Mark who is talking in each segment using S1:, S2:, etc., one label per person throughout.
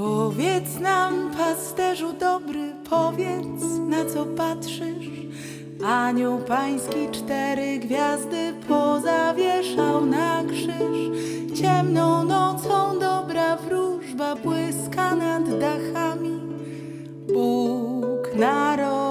S1: Powiedz nam, pasterzu dobry, powiedz na co patrzysz. Anioł pański cztery gwiazdy pozawieszał na krzyż. Ciemną nocą dobra wróżba błyska nad dachami. Bóg narodził.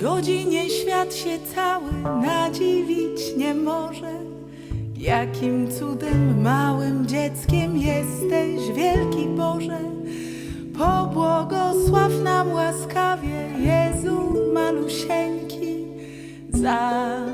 S1: godzinie świat się cały nadziwić nie może. Jakim cudem małym dzieckiem jesteś, wielki Boże. Pobłogosław nam łaskawie, Jezu malusieńki, za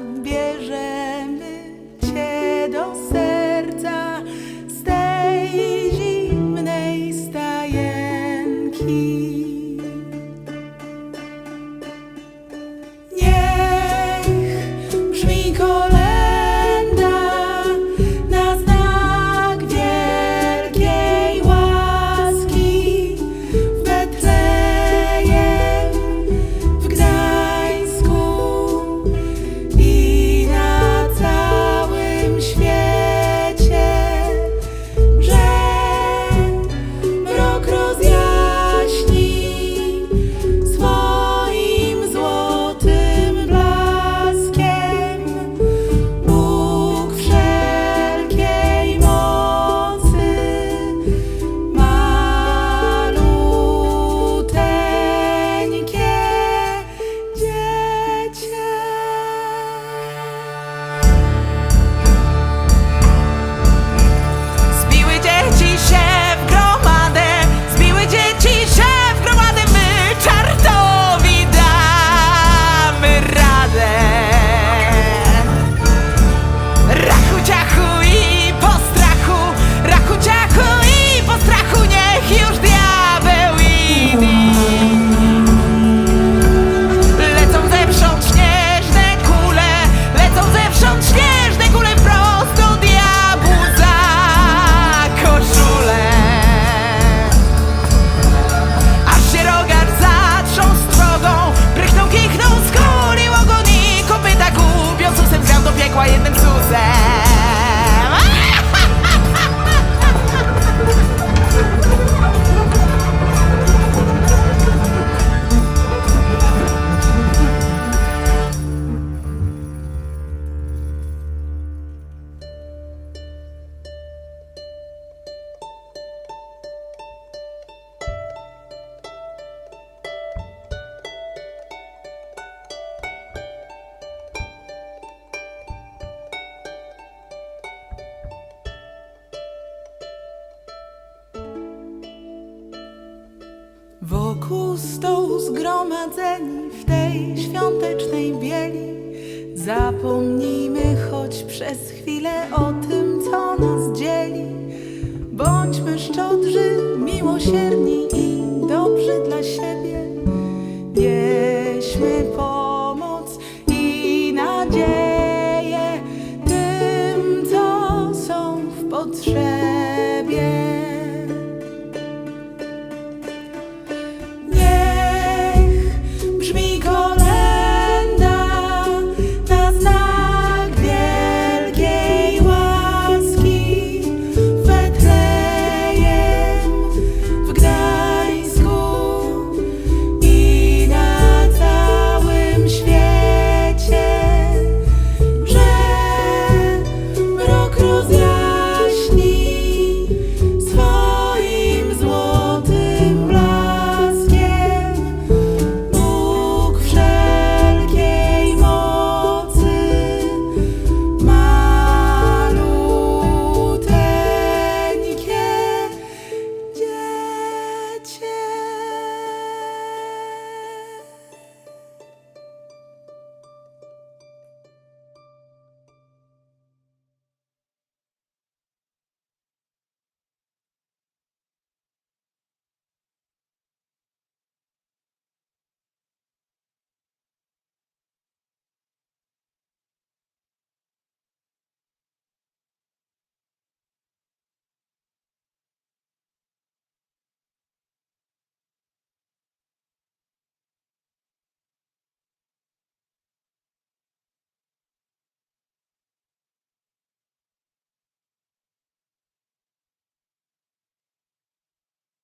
S1: stołu zgromadzeni w tej świątecznej bieli. Zapomnijmy choć przez chwilę o tym, co nas dzieli. Bądźmy szczodrzy, miłosierni i dobrzy dla siebie.